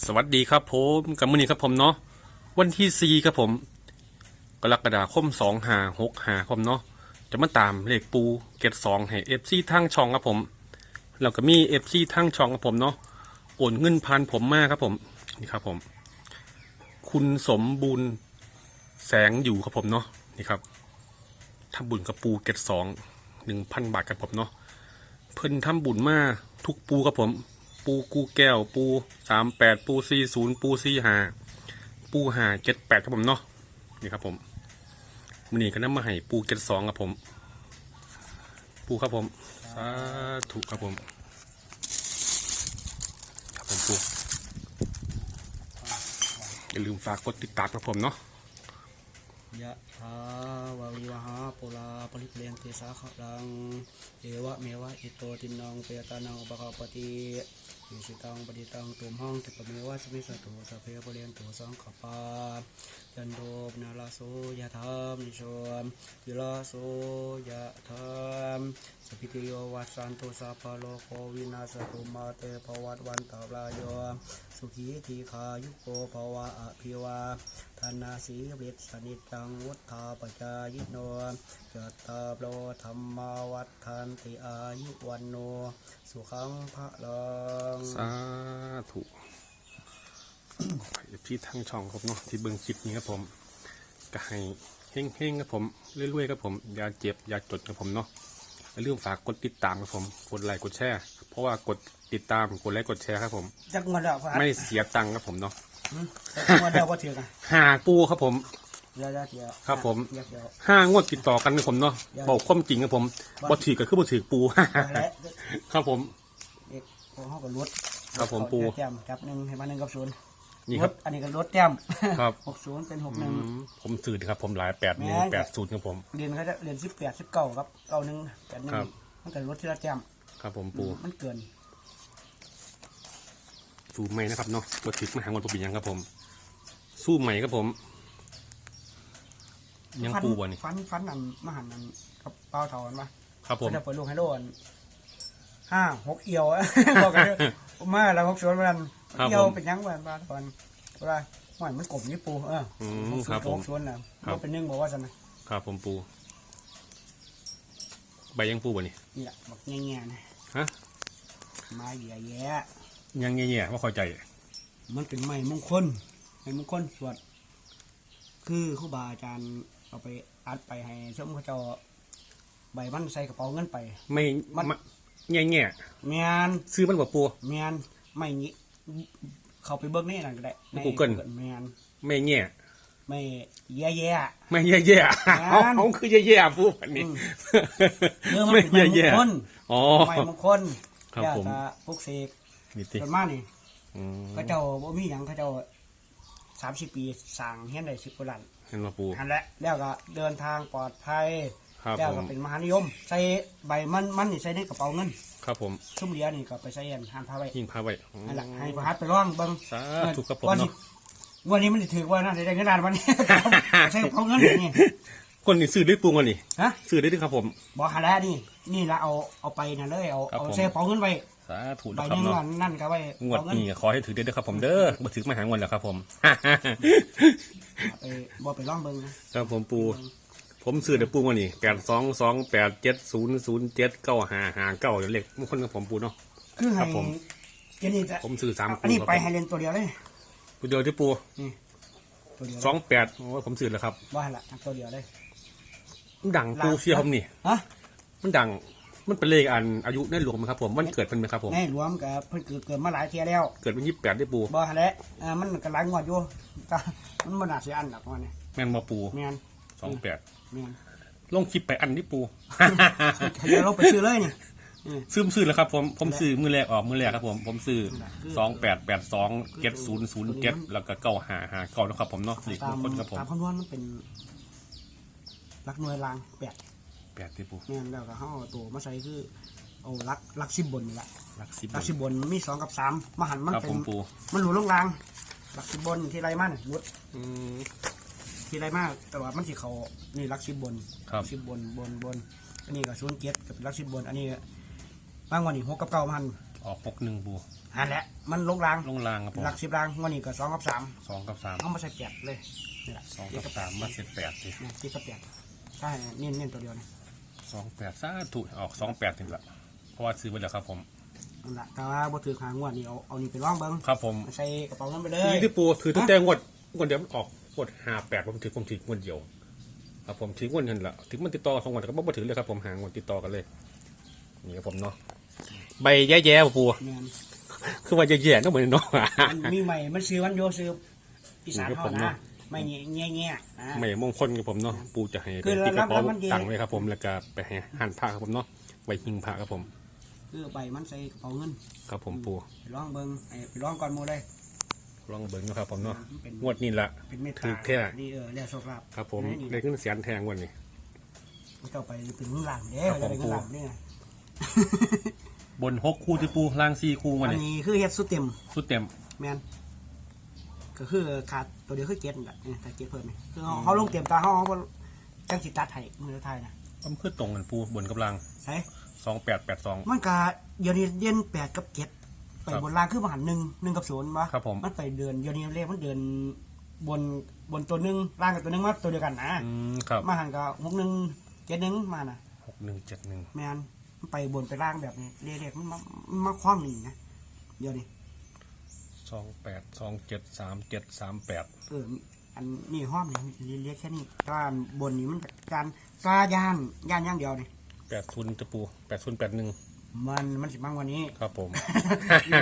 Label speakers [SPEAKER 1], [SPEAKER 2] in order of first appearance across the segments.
[SPEAKER 1] สวัสดีครับผมกับมือนี้ครับผมเนาะวันที่สี่ครับผมกรกฎาคมสองหาหกหาครับผมเนาะจะมาตามเลขปูเกตสองให้เอฟซีทั้งช่องครับผมแล้วก็มีเอฟซีทั้งช่องครับผมเนาะโอนเงินพันผมมากครับผมนี่ครับผม คุณสมบูรณ์แสงอยู่ครับผมเนาะนี่ครับทำบุญกับปูเกตสองหนึ่งพันบาทครับผมเนาะเพิ่นทำบุญมาทุกปูครับผม ปูกูแก้ว ปูสามแปดปูสี่ศูนย์ปูสี่ห้าปูห้าเจ็ดแปดครับผมเนาะนี่ครับผมมันนี่ก็นำมาให้ปูเจ็ดสองครับผม ปูครับผมสาธุครับผมครับผมปูอย่าลืมฝากกดติดตามครับผมเนาะ
[SPEAKER 2] ยะถาวาวิวหาปุราปริเลียงเตสาขะรัง เอวะเมวะอิโตตินังเปยตานังอุปกาปฏิ ยิสิตังปฏิตังตุมห้องตุปเมวะสมิสตุสเพปเรียนตุสังขปาจันโทปนาลาโสยะธามนิโชมยิลาโสยะธามสพิติโยวัสันตุสัพพโลกโควินาสตุมาเตภวัตวันตาลายโยสุขีทีขายุโกภวะอภิวา ธนาสีฤทธิ์สนิจังวุฒาปจายโนจัตตาโลธรรมาวัฏทันติอายุวันโน สุขังพระลัง
[SPEAKER 1] สาธุพี่ทั้งช่องครับเนาะที่เบิ่งคลิปนี้ครับผมก็ให้เฮงๆครับผมเรื่อยๆครับผมอย่าเจ็บอย่าจดครับผมเนาะอย่าลืมฝากกดติดตามครับผมกดไลค์กดแชร์เพราะว่ากดติดตามกดไลค์กดแชร์ครับผม
[SPEAKER 2] จักงวดแล้วพระ
[SPEAKER 1] ไม่เสียตังค์ครับผมเนาะ
[SPEAKER 2] จัก งวดแล้วก็เถือกอะ
[SPEAKER 1] หาปูครับผม
[SPEAKER 2] เดี๋ยวเดี๋ยวเดี๋ยว
[SPEAKER 1] ครับผม
[SPEAKER 2] เดี๋ยวเดี๋ยว
[SPEAKER 1] ห้างวดติดต่อกันครับผมเนาะ
[SPEAKER 2] อย่า
[SPEAKER 1] บอกความจริงครับผมบ่ถือก็คือบ่ถือปู
[SPEAKER 2] และ
[SPEAKER 1] ครับผม
[SPEAKER 2] เด็กของเขาก็ลด
[SPEAKER 1] ครับผมปู
[SPEAKER 2] แต้มจับหนึ่งให้มาหนึ่งกับศูนย์
[SPEAKER 1] นี่
[SPEAKER 2] ล
[SPEAKER 1] ครับ
[SPEAKER 2] ดอันนี้ก็ลดแต้ม
[SPEAKER 1] ครับ
[SPEAKER 2] หกศูนย์เป็นหกห
[SPEAKER 1] อื
[SPEAKER 2] นึ่ง
[SPEAKER 1] มผมสื่อครับผมหลายแปดหนึ่ง
[SPEAKER 2] แม่น
[SPEAKER 1] แปดศูนย์ครับผม
[SPEAKER 2] เรียนเขาจะเรียนสิบแปดสิบเก้าครับเก้าหนึ่งแปดหนึ่ง
[SPEAKER 1] ครับ
[SPEAKER 2] มันก็ลดที่ละแต้ม
[SPEAKER 1] ครับผมปู
[SPEAKER 2] มันเกิน
[SPEAKER 1] สู้ใหม่นะครับเนาะบ่ถือมาหางวันปปียังครับผมสู้ใหม่ครับผม ยังปูบ่นี่
[SPEAKER 2] ฟันฟันนั่นมหันนั่นกับเป้าเท่ากันปะ
[SPEAKER 1] ครับผม
[SPEAKER 2] เขาจะเปิดลูกให้โดนห้าหกเอียวบอกกันเด้อมาแล้วหกสวนมัน
[SPEAKER 1] ครับ
[SPEAKER 2] เอียว
[SPEAKER 1] ผม
[SPEAKER 2] เป็นหยังบ้านบ้านตอนเวลาหอยมันกลมญี่ปูเออ
[SPEAKER 1] อืม
[SPEAKER 2] หกส
[SPEAKER 1] ครั
[SPEAKER 2] วน
[SPEAKER 1] บผม
[SPEAKER 2] หกสวนน่ะ
[SPEAKER 1] ครับ
[SPEAKER 2] บ่เป็นหนึ่งบอกว่าจะไหม
[SPEAKER 1] ครับผมปู ใบยังปูบ่นี่
[SPEAKER 2] นี่แหละบอกแง่ๆนะ
[SPEAKER 1] ฮะ
[SPEAKER 2] ไม้เหยียแย่
[SPEAKER 1] ยังเงี้ยๆว่าเข้าใจ
[SPEAKER 2] มันเป็นไม้มงคลไม้มงคลสวด คือครูบาอาจารย์เอาไปอัดไปให้สมเขาเจ้าใบมันใส่กระเป๋าเงินไป
[SPEAKER 1] ไม่
[SPEAKER 2] มัน
[SPEAKER 1] มะแง่แง่
[SPEAKER 2] แมน
[SPEAKER 1] ๆซื้อมันบ่ปู
[SPEAKER 2] แมนไม่งี้เขาไปเบิ้งในี่นั่นก็ได้ใน
[SPEAKER 1] Google
[SPEAKER 2] แมน
[SPEAKER 1] ไม่แง่
[SPEAKER 2] ไม่แย่แย่
[SPEAKER 1] ไม่แย่แย่ๆเอา
[SPEAKER 2] งาน
[SPEAKER 1] เอาคือแย่แย่ๆปูแบบนี้
[SPEAKER 2] อืมเรื่องมัน
[SPEAKER 1] ไม่
[SPEAKER 2] เป็นไม้
[SPEAKER 1] แย่
[SPEAKER 2] มง
[SPEAKER 1] แย่
[SPEAKER 2] คล
[SPEAKER 1] อ๋อ
[SPEAKER 2] ไม้มงคล
[SPEAKER 1] ครับ
[SPEAKER 2] แล้ว
[SPEAKER 1] ผม
[SPEAKER 2] ก็พวกเสก
[SPEAKER 1] นี่ติ
[SPEAKER 2] ส่วนมากนี่
[SPEAKER 1] อืม
[SPEAKER 2] เขาเจ้าบ่มีหยังเขาเจ้าสามสิบปีสั่งเฮียนได้สิบกว่าล้าน
[SPEAKER 1] เห็นมาปู
[SPEAKER 2] อันแหละแล้วก็เดินทางปลอดภัย
[SPEAKER 1] ครับ
[SPEAKER 2] แล้ว
[SPEAKER 1] ผ
[SPEAKER 2] ก็
[SPEAKER 1] ม
[SPEAKER 2] เป็นมหานิยม ใส่ใบมันมันนี่ใส่ในกระเป๋าเงิน
[SPEAKER 1] ครับผม
[SPEAKER 2] ชุ่มเหลียนี่ก็ไปใส่ยันหันพาไว้
[SPEAKER 1] ยิ่งพาไว้อืม
[SPEAKER 2] นั่นแหละให้ประหัดไปร่องเบิ่ง
[SPEAKER 1] สาธุครับผม
[SPEAKER 2] วันนี้
[SPEAKER 1] เนาะ
[SPEAKER 2] วันนี้มันสิถือว่าน่าจะได้เงินล้านวันนี้ ใส่กระเป๋าเงินนี่
[SPEAKER 1] คนนี่ซื้อได้ปูกันนี่
[SPEAKER 2] ฮะ
[SPEAKER 1] ซื้อได้ด้วยครับผม
[SPEAKER 2] บอกหาแล้วนี่ นี่ละเอาเอาไปน่ะเลยเอา
[SPEAKER 1] ครับ
[SPEAKER 2] เอา
[SPEAKER 1] ผม
[SPEAKER 2] ใส่กระเป๋าเงินไว้
[SPEAKER 1] สาธุ
[SPEAKER 2] ใบ
[SPEAKER 1] นะค
[SPEAKER 2] ห
[SPEAKER 1] รับ
[SPEAKER 2] นึง
[SPEAKER 1] เนาะ
[SPEAKER 2] นั่นนั่นก็ไว้
[SPEAKER 1] งวด
[SPEAKER 2] เอาเงิน
[SPEAKER 1] นี้ขอให้ถือได้ด้วยครับผมเด้อบ่ถือมาหางวดแล้วครับผม
[SPEAKER 2] ไปบ่ไปร่องเบิ่งนะครับ
[SPEAKER 1] ผมปู ผมซื้อได้ปูกันนี่แปดสองสองแปดเจ็ดศูนย์ศูนย์เจ็ดเก้าห้าห้าเก้าเดี๋ยวเลขมงคลกับผมปูเนาะ
[SPEAKER 2] คือ
[SPEAKER 1] ครั
[SPEAKER 2] ให้
[SPEAKER 1] บผม
[SPEAKER 2] เจนี่จะ
[SPEAKER 1] ผมซื้อสาม
[SPEAKER 2] อัน
[SPEAKER 1] คู่
[SPEAKER 2] นี้
[SPEAKER 1] ครับ
[SPEAKER 2] ไป
[SPEAKER 1] ผม
[SPEAKER 2] ให้เรียนตัวเดียวเลย
[SPEAKER 1] ปูเดียวที่ปู
[SPEAKER 2] ตัวเดียว
[SPEAKER 1] สองแปดโอ้ยผมซื้อแล้วครับ
[SPEAKER 2] ว่าละตัวเดียวเลย
[SPEAKER 1] มันดังปูเชียร์ผมนี่
[SPEAKER 2] ฮะ
[SPEAKER 1] มันดัง มันเป็นเลขอันอายุในหลวงไหมครับผมวันเกิดเป็นไหมครับผม
[SPEAKER 2] ในรวมกับเพิ่นเกิดเกิดมาหลายเที่ยแล้ว
[SPEAKER 1] เกิดเป็นยี่สิบแปดได้ปู
[SPEAKER 2] บ่ฮะแหละอ่ามันก็หลายงวดอยู่ก็มันบ่น่าสิอันหรอกว่านี่
[SPEAKER 1] แม่นมาปู
[SPEAKER 2] แม่น
[SPEAKER 1] สองแปด
[SPEAKER 2] แม่น
[SPEAKER 1] ลงคลิปไปอันที่ปู
[SPEAKER 2] เดี๋ยวเราไปซื้อเลยนี่
[SPEAKER 1] ซื้อซื้อแล้วครับผมผมซื้อมือแรกออกมือแรกครับผมผมซื้อสองแปดแปดสองเก็ดศูนย์ศูนย์เก็ดแล้วก็เก้าหาหาเก้านะครับผมเนาะหลีก
[SPEAKER 2] ตาม
[SPEAKER 1] คนครับผม
[SPEAKER 2] ตามคำนวณมันเป็นหลักหน่วยรางแปด
[SPEAKER 1] แปดที่ปู
[SPEAKER 2] แม่นแล้วก็เฮาเอาตัวมาใส่คือเอาหลักหลักสิบบนนี่แหละ
[SPEAKER 1] รักสิบ
[SPEAKER 2] หลักสิบบนมีสองกับสามมาหันมัน
[SPEAKER 1] ครับ
[SPEAKER 2] เป็
[SPEAKER 1] ผ
[SPEAKER 2] น
[SPEAKER 1] มปู
[SPEAKER 2] มันหลุดลงรางหลักสิบบนที่ไรมันหลุด
[SPEAKER 1] อืม
[SPEAKER 2] ที่ไรมากแต่ว่ามันสิเขานี่หลักสิบบน
[SPEAKER 1] ครับ
[SPEAKER 2] สิบบนบนบนอันนี้ก็ศูนย์เจ็ดกับหลักสิบบน อันนี้บางวันนี่หกกับเก้ามัน
[SPEAKER 1] ออกหกหนึ่งปู
[SPEAKER 2] อันแหละมันลงราง
[SPEAKER 1] ลงรางครับผม
[SPEAKER 2] หลักสิบรางงวันนี้ก็สองกับสาม
[SPEAKER 1] สองกับสาม
[SPEAKER 2] เอามาใส่แปดเลยนี่แหละ
[SPEAKER 1] สองกับสามมาเสร็จแปดสิ
[SPEAKER 2] เนี่ยที่กับแปดใช่เน้นเน้นตัวเดียวนี่
[SPEAKER 1] สองแปดซาถูกออกสองแปดนี่แหละเพราะว่าซื้อไปแล้วครับผม
[SPEAKER 2] นั่นแหละแต่ว่าบ่ถือหางวดนี่เอาเอานี่ไปร่องเบิ้ง
[SPEAKER 1] ครับผม
[SPEAKER 2] ใส่กระเป๋าเงินไปเล
[SPEAKER 1] นี่
[SPEAKER 2] ย
[SPEAKER 1] ที่ปูถือตั้งแต่งวดงวดเดียวมันออกงวดห้าแปดผมถือผมถืองวดเดียวครับผมถืองวดนั่นแหละถึงมันติดต่อสองงวดแต่ก็บ่ถือเลยครับผมหางวดติดต่อกันเลยนี่ครับผมเนาะใบแย่ๆปู
[SPEAKER 2] แม่น
[SPEAKER 1] คือว่าแย่ๆเนาะเหมือนเนาะ
[SPEAKER 2] มันมีใหม่มันซื้อวันโยซื้ออีสาน
[SPEAKER 1] นี่ครับ
[SPEAKER 2] เขา
[SPEAKER 1] ผม
[SPEAKER 2] นะ
[SPEAKER 1] เนาะ
[SPEAKER 2] ไม่เงี้ยเงี้ยเงี้ยนะ
[SPEAKER 1] ไม่มงคลครับผมเนาะปูจะให้
[SPEAKER 2] คื
[SPEAKER 1] เป็น
[SPEAKER 2] อ
[SPEAKER 1] ที่กระเป๋า
[SPEAKER 2] รับมันดี
[SPEAKER 1] ตังค์เลยครับผมแล้วก็ไปให้หั่นผ้าครับผมเนาะไว้หิ้งผ้าครับผม
[SPEAKER 2] คือใบมันใส่กระเป๋าเงิน
[SPEAKER 1] ครับผมปู
[SPEAKER 2] ไปร่องเบิ้งไอ้ไปร่องก่อนหมูเลย
[SPEAKER 1] ลองเบิ่งเนาะครับผมเนาะ
[SPEAKER 2] เป็น
[SPEAKER 1] งวดนี้ละ
[SPEAKER 2] เป็นเมต
[SPEAKER 1] ถื
[SPEAKER 2] ตา
[SPEAKER 1] อแค่
[SPEAKER 2] ดีเออเรียกโชคลาภ
[SPEAKER 1] ครับผม
[SPEAKER 2] นี่
[SPEAKER 1] ได้ขึ้นเสียนแทงวันนี้
[SPEAKER 2] เจ้าไปเป็นเงินหลังเด้
[SPEAKER 1] ครับผม
[SPEAKER 2] จะได้เงินหลังเนี่ย
[SPEAKER 1] บนหกคู่ที่ปูล่างสี่คู่วัน
[SPEAKER 2] อัน
[SPEAKER 1] นี้
[SPEAKER 2] นี้คือเฮ็ดสุดเต็ม
[SPEAKER 1] สุดเต็ม
[SPEAKER 2] แมน ก็คือขาดตัวเดียวคือเจ็ดนั่นแหละเนี่ยแต่เจ็ดเพิ่มนี่คือเขาเขาลงเต็มตาเขาเขาบ่จังสิตัดให้มือไทยนะ
[SPEAKER 1] มันคือตรงกันปูบนกับล่าง
[SPEAKER 2] ใช่
[SPEAKER 1] สองแปดแปดสอง
[SPEAKER 2] มันก็เดี๋ยวนี้เดือนแปดกับเจ็ดไป
[SPEAKER 1] ครับ
[SPEAKER 2] บนล่างคือมาหันหนึ่งหนึ่งกับศูนย์ปะ
[SPEAKER 1] ครับผม
[SPEAKER 2] มันไปเดือนเดี๋ยวนี้เลขมันเดือนบนบนตัวหนึ่งล่างกับตัวหนึ่งมาตัวเดียวกันนะ
[SPEAKER 1] อืมครับ
[SPEAKER 2] มาหันกับหกหนึ่งเจ็ดหนึ่งมานะ
[SPEAKER 1] หกหนึ่งเจ็ดหนึ่ง
[SPEAKER 2] แมนมันไปบนไปล่างแบบนี้เลขๆมันมามันมาคว้างนี่นะเดี๋ยวนี้
[SPEAKER 1] สองแปดสองเจ็ดสามเจ็ดสามแปด
[SPEAKER 2] เอออันนี่ห้อมนี่เรียกแค่นี้แตว่าบนนี้มันการซาย่านย่านอย่างเดียวนี่
[SPEAKER 1] แปดศูนย์จะปูแปดศูนย์แปดหนึ่ง
[SPEAKER 2] มันมันสิมั่งกวันนี้
[SPEAKER 1] ครับผม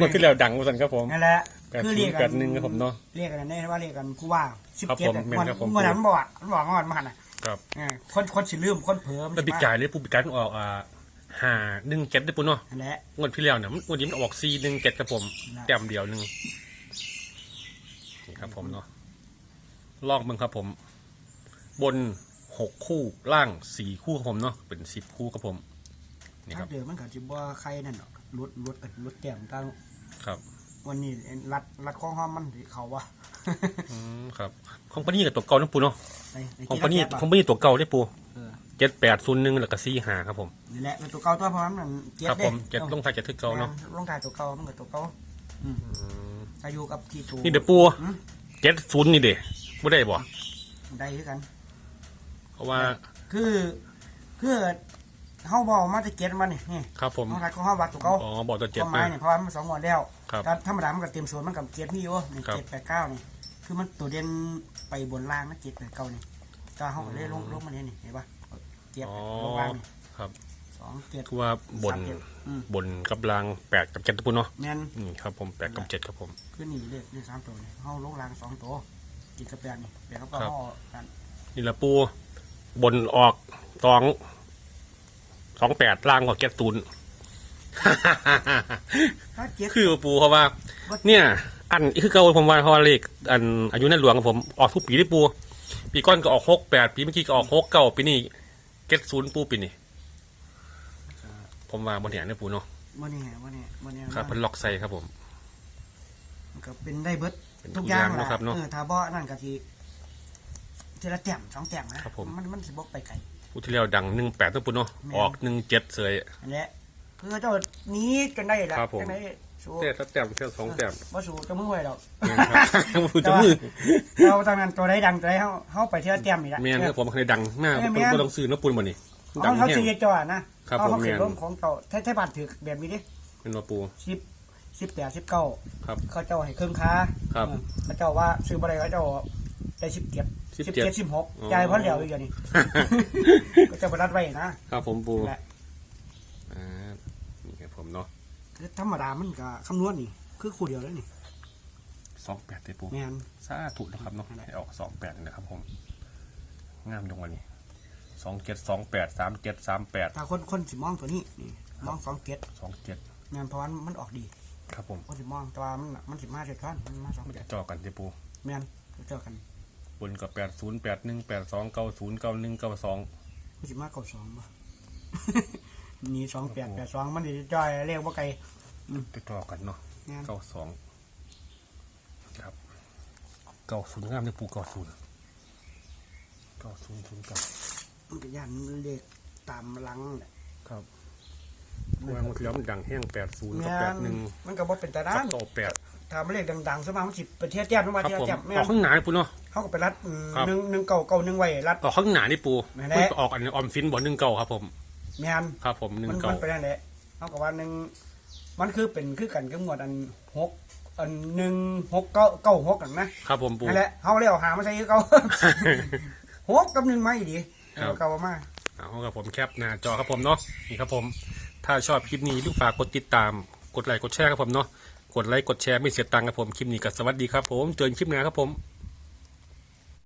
[SPEAKER 1] งวดที่แล้วดังมาสันครับผม
[SPEAKER 2] นั่นแหละ
[SPEAKER 1] แปด
[SPEAKER 2] คือ
[SPEAKER 1] ศู
[SPEAKER 2] เรี
[SPEAKER 1] น
[SPEAKER 2] ย
[SPEAKER 1] ย์
[SPEAKER 2] ก
[SPEAKER 1] แป
[SPEAKER 2] กั
[SPEAKER 1] ดหนึ่งครับผมเนาะ
[SPEAKER 2] เรียกกันได้ว่าเรียกกันผู้ว่าสิบ
[SPEAKER 1] ครับ
[SPEAKER 2] เจ็ด
[SPEAKER 1] ผมแม่นครับผม
[SPEAKER 2] เมื่อนั้นมันบอกมันบอกงอนมาน่ะ
[SPEAKER 1] ครับ
[SPEAKER 2] เออคนคนสิลืมคนเผลอมัน
[SPEAKER 1] แล้วปีกายเลยปูปีกายมันออกอ่า ห้าหนึ่งเจ็ดได้ปูเนาะ
[SPEAKER 2] นั่นแหละ
[SPEAKER 1] งวดที่แล้วเนี่ยมันงวดนี้มันออกสี่หนึ่งเจ็ดครับผม
[SPEAKER 2] นะ
[SPEAKER 1] แต้มเดียวหนึ่งนี่ครับผมเนาะลอกมึงครับผม บนหกคู่ล่างสี่คู่ครับผมเนาะเป็นสิบคู่ครับผมนี่ค
[SPEAKER 2] ถ้า
[SPEAKER 1] รับ
[SPEAKER 2] เดิมมันก็สิบ่ใครนั่นหรอกรถรถเอิ้นรถแก้มตั้ง
[SPEAKER 1] ครับ
[SPEAKER 2] วันนี้รัดรัดข้อห้อมมันสิเขาว่า
[SPEAKER 1] อืมครับของปานี่กับตัวเก่านะปูเนาะ
[SPEAKER 2] ไอ้ไอ้
[SPEAKER 1] ของ
[SPEAKER 2] ที่
[SPEAKER 1] ปานี่
[SPEAKER 2] รัดแก้ม
[SPEAKER 1] ของปานี่ตัวเก่าได้ปู
[SPEAKER 2] เออ
[SPEAKER 1] เจ็ดแปดศูนย์หนึ่งแล้วก็สี่หาครับผม
[SPEAKER 2] นี่แหละเป็นตัวเก่าตัวเพราะมันเจ็ด
[SPEAKER 1] ครับ
[SPEAKER 2] เด้
[SPEAKER 1] ผมเจ็ดลงท้ายเจ็ดทึกเก่าเนาะ
[SPEAKER 2] ลงท้ายตัวเก่ามันก็ตัวเก่าอืมถ้าอยู่กับที่ตัว
[SPEAKER 1] นี่เดี๋ยวปู
[SPEAKER 2] อืม
[SPEAKER 1] เจ็ดศูนย์นี่เด้ไม่ได้บ่
[SPEAKER 2] ได้คือกัน
[SPEAKER 1] เพราะว่า
[SPEAKER 2] คือ คือเฮาบอกมาจะเก็ตมานี่นี่
[SPEAKER 1] ครับผม
[SPEAKER 2] เฮาทัดของเฮาวัดตัวเก่า
[SPEAKER 1] อ๋อบอกตัวเจ็ด
[SPEAKER 2] ความห
[SPEAKER 1] มา
[SPEAKER 2] มายนี่เพราะว่ามันสองงวดแล้ว
[SPEAKER 1] ครับ
[SPEAKER 2] แต่ธรรมดามันก็เต็มส่วนมันกับเก็ตนี่อยู่นี่
[SPEAKER 1] ครับ
[SPEAKER 2] เจ็ดแปดเก้านี่คือมันตัวเด่นไปบนล่างนะเจ็ดแปดเก้านี่ก็เฮาก็เลยลงลงมาเนี่ยนี่เห็นปะ เจ็ด
[SPEAKER 1] อ๋อ
[SPEAKER 2] ลงล่างนี่
[SPEAKER 1] ครับ
[SPEAKER 2] สองเจ็ด
[SPEAKER 1] คือว่าบน
[SPEAKER 2] สามเจ็ดอืม
[SPEAKER 1] บนกับลางแปดกับเจ็ดนะปูเนาะ
[SPEAKER 2] แม่น
[SPEAKER 1] นี่ครับผมแปดกับเจ็ดครับผม
[SPEAKER 2] คือนี่เลขนี่สามตัวนี่เฮาลงล่างสองตัวจิตกับแปดนี่แปดกับ
[SPEAKER 1] ครั
[SPEAKER 2] เก้า
[SPEAKER 1] บ
[SPEAKER 2] เฮากัน
[SPEAKER 1] นี่ละปูบนออกสองสองแปดล่างออกเจ็ดศูนย์
[SPEAKER 2] ถ้าเจ็ด
[SPEAKER 1] คือปูเพราะว่า เนี่ย อันคือเก่าผมว่าเพราะว่าเลขอันอายุในหลวงของผมออกทุกปีที่ปู ปีก้อนก็ออกหกแปดปีเมื่อกี้ก็ออกหกเก้าปีนี้ เจ็ดศูนย์ปูปีนี้ผมว่าบนเหียนเนี่ยปูเนาะ
[SPEAKER 2] วันนี้วันนี้วันนี้
[SPEAKER 1] ครับเป็นล็อกไซครับผม
[SPEAKER 2] มันก็เป็นได้เบิด
[SPEAKER 1] เป็น
[SPEAKER 2] ทุ
[SPEAKER 1] ทุ
[SPEAKER 2] ก
[SPEAKER 1] ก
[SPEAKER 2] อ
[SPEAKER 1] อย่าย่างง
[SPEAKER 2] แหละ
[SPEAKER 1] นะครับเนาะ
[SPEAKER 2] เออถ้าบ่นั่นก็ทีทีละแต้มสองแต้มนะครับ
[SPEAKER 1] ผม
[SPEAKER 2] มันมันสิบ่ไปไกล
[SPEAKER 1] ปูที่แล้วดังหนึ่งแปดตัวปูเนาะ
[SPEAKER 2] แม่น
[SPEAKER 1] ออกหนึ่งเจ็ดเสย
[SPEAKER 2] อันเนี้ยคือเจ้าหนี้กันได้ละ
[SPEAKER 1] ครับผม
[SPEAKER 2] จังได สู้
[SPEAKER 1] เต้ถ้าแต้มแค่สองแต้ม
[SPEAKER 2] บ่สู้จะมือไว้ดอก
[SPEAKER 1] เนี่ยครับปูจะมือ
[SPEAKER 2] เราตอนนั้นตัวใดดังตัวใดเฮาเฮาไปทีละแต้มนี่ละ
[SPEAKER 1] เมียนครับผมเคยดังมาก
[SPEAKER 2] แม่น
[SPEAKER 1] ปู
[SPEAKER 2] แม่น
[SPEAKER 1] ก็ต้องซื้อเน้ำปูนบ่นี่ดั
[SPEAKER 2] เฮางเฮา
[SPEAKER 1] แห้ง
[SPEAKER 2] ซื้อจ่อนะครับเฮา
[SPEAKER 1] ผม
[SPEAKER 2] เฮาเขียน
[SPEAKER 1] แม่น
[SPEAKER 2] ลงของเก่าถ้าถ้าบัตรถือแบบนี้ดิ
[SPEAKER 1] เป็นมาปู
[SPEAKER 2] 10 18 19
[SPEAKER 1] ครับ
[SPEAKER 2] เขาเจ้าให้เครื่องค้า
[SPEAKER 1] ครับ
[SPEAKER 2] เออเขาเจ้าว่าซื้อบ่ได้เขาเจ้าได้17
[SPEAKER 1] 17
[SPEAKER 2] 17 16จ่ายเพราะเดียวอยู่เดี๋ยวนี้ก็จะบ่รัดไว้นะครับ
[SPEAKER 1] ผมปู
[SPEAKER 2] แหละ
[SPEAKER 1] อ่านี่ครับผมเนาะ
[SPEAKER 2] คือธรรมดามันก็คำนวณนี่ คือคู่เดียวเลยนี่
[SPEAKER 1] สองแปดเต้ปู
[SPEAKER 2] แม่น
[SPEAKER 1] สาธุนะครับเนาะให้ออกสองแปดนะครับผม งามตรงวันนี้สองเจ็ดสองแปดสามเจ็ดสามแปด
[SPEAKER 2] ถ้าคนคนสิมองตัวนี้นี่มองสองเจ็ด
[SPEAKER 1] สองเจ็ด
[SPEAKER 2] งานเพราะว่ามันออกดี
[SPEAKER 1] ครับผม
[SPEAKER 2] คนสิมองแต่ว่ามันมันสิมาเจ็ดท่อนมันมาสอง
[SPEAKER 1] มัน
[SPEAKER 2] เจ็
[SPEAKER 1] จะ
[SPEAKER 2] ด
[SPEAKER 1] จ่อกันเต้ปู
[SPEAKER 2] แม่นเจอกัน
[SPEAKER 1] บนกับแปดศูนย์แปดหนึ่งแปดสองเก้าศูนย์เก้าหนึ่งเก้าสอง
[SPEAKER 2] มันสิมาเก้าสองป่ะนี่สองแปดแปดสองมันสิจอยเรียกว่าไกล
[SPEAKER 1] จะจ่อกันเนาะ
[SPEAKER 2] แม่น
[SPEAKER 1] เก้าสองครับเก้าศูนย์งามเต้ปูเก้าศูนย์เก้าศูนย์ศูนย์เก้า
[SPEAKER 2] มันก็ยันเลขตามหลังแหละ
[SPEAKER 1] ครับวางแล้วมันดังแห้งแปดศูนย์กับ
[SPEAKER 2] แม่
[SPEAKER 1] แปด
[SPEAKER 2] น
[SPEAKER 1] หนึ่ง
[SPEAKER 2] มันก็บ่เป็นตา
[SPEAKER 1] กั
[SPEAKER 2] ด้า
[SPEAKER 1] บ
[SPEAKER 2] น
[SPEAKER 1] ต่อแปด
[SPEAKER 2] ถ้ามันเลขดังๆซะมามันสิเป็นเทียแต้มลงมา
[SPEAKER 1] ครับ
[SPEAKER 2] เทีย
[SPEAKER 1] ผม
[SPEAKER 2] แต้มแม่
[SPEAKER 1] ออก
[SPEAKER 2] น
[SPEAKER 1] ข้างหนาปูเนาะ
[SPEAKER 2] เขาก็ไปรัดอืม
[SPEAKER 1] ครับ
[SPEAKER 2] หนึ่งหนึ่งเก่าเก่าหนึ่งไว้รัด
[SPEAKER 1] ออกข้างหนานี่ปู
[SPEAKER 2] แม่นแหละ
[SPEAKER 1] มันออกอันออมฟินบ่หนึ่งเก่าครับผม
[SPEAKER 2] แม่น
[SPEAKER 1] ครับผมหนึ่
[SPEAKER 2] มั
[SPEAKER 1] ง
[SPEAKER 2] น
[SPEAKER 1] เก่า
[SPEAKER 2] มันไปนั่นแหละเขาก็ว่าหนึ่งมันคือเป็นคือกันกับงวดอันหกอันหนึ่งหกเก้าเก้าหกกันนะครับ
[SPEAKER 1] ผมปู
[SPEAKER 2] นั่นแหละเขาเลยเอาหามาใส่คือเก่าหกกับหนึ่งไม่ดี
[SPEAKER 1] ครับ
[SPEAKER 2] เอาเก่ามา
[SPEAKER 1] เอาครับผมแคปหน้าจอครับผมเนาะนี่ครับผม ถ้าชอบคลิปนี้ลูกฝากกดติดตาม กดไลค์กดแชร์ครับผมเนาะกดไลค์กดแชร์ไม่เสียตังค์ครับผมคลิปนี้ก็สวัสดีครับผมเจอกันคลิปหน้าครับผม